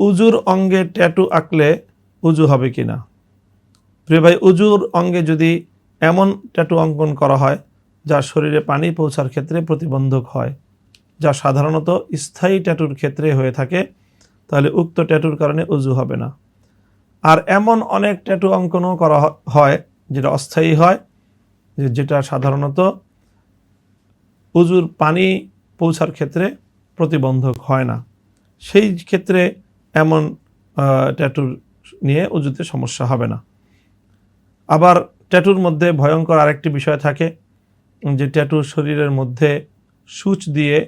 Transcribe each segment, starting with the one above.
উজুর অঙ্গে ট্যাটু আঁকলে উজু হবে কি না প্রিয় ভাই, উজুর অঙ্গে যদি এমন ট্যাটু অঙ্কন করা হয়, যা শরীরে পানি পৌঁছার ক্ষেত্রে প্রতিবন্ধক হয়, যা সাধারণত স্থায়ী ট্যাটুর ক্ষেত্রে হয়ে থাকে, তাহলে উক্ত ট্যাটুর কারণে উজু হবে না। আর এমন অনেক ট্যাটু অঙ্কনও করা হয়, যেটা অস্থায়ী হয় যেটা সাধারণত উজুর পানি পৌঁছার ক্ষেত্রে প্রতিবন্ধক হয় না। সেই ক্ষেত্রে এমন ট্যাটুর নিয়ে উজুতে সমস্যা হবে না। আবার ট্যাটুর মধ্যে ভয়ঙ্কর আরেকটি বিষয় থাকে, যে ট্যাটু শরীরের মধ্যে সূচ দিয়ে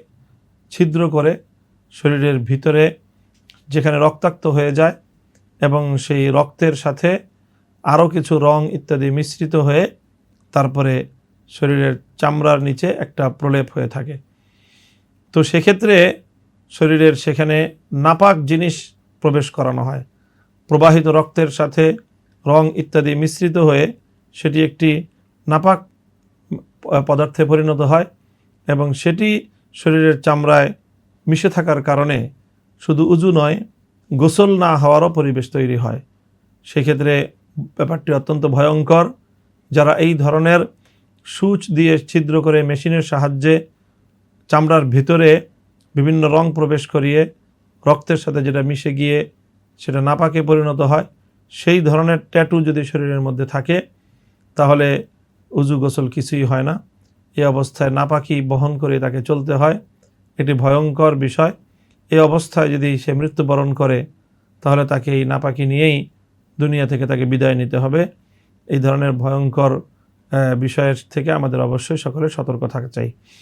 ছিদ্র করে শরীরের ভিতরে যেখানে রক্তাক্ত হয়ে যায় এবং সেই রক্তের সাথে আরও কিছু রং ইত্যাদি মিশ্রিত হয়ে তারপরে শরীরের চামড়ার নিচে একটা প্রলেপ হয়ে থাকে। তো সেক্ষেত্রে শরীরের সেখানে নাপাক জিনিস প্রবেশ করানো হয়। প্রবাহিত রক্তের সাথে রং ইত্যাদি মিশ্রিত হয়ে সেটি একটি নাপাক পদার্থে পরিণত হয় এবং সেটি শরীরের চামড়ায় মিশে থাকার কারণে শুধু উজু নয়, গোসল না হওয়ারও পরিবেশ তৈরি হয়। সেক্ষেত্রে ব্যাপারটি অত্যন্ত ভয়ঙ্কর। যারা এই ধরনের সূচ দিয়ে ছিদ্র করে মেশিনের সাহায্যে চামড়ার ভিতরে বিভিন্ন রং প্রবেশ করিয়ে রক্তের সাথে যেটা মিশে গিয়ে সেটা নাপাকে পরিণত হয়, সেই ধরনের ট্যাটু যদি শরীরের মধ্যে থাকে, তাহলে উজু গোসল কিছুই হয় না। এই অবস্থায় নাপাকি বহন করে তাকে চলতে হয়। এটি ভয়ঙ্কর বিষয়। এই অবস্থায় যদি সে মৃত্যুবরণ করে, তাহলে তাকে এই নাপাকি নিয়েই দুনিয়া থেকে তাকে বিদায় নিতে হবে। এই ধরনের ভয়ঙ্কর বিষয়ের থেকে আমাদের অবশ্যই সকলে সতর্ক থাকা চাই।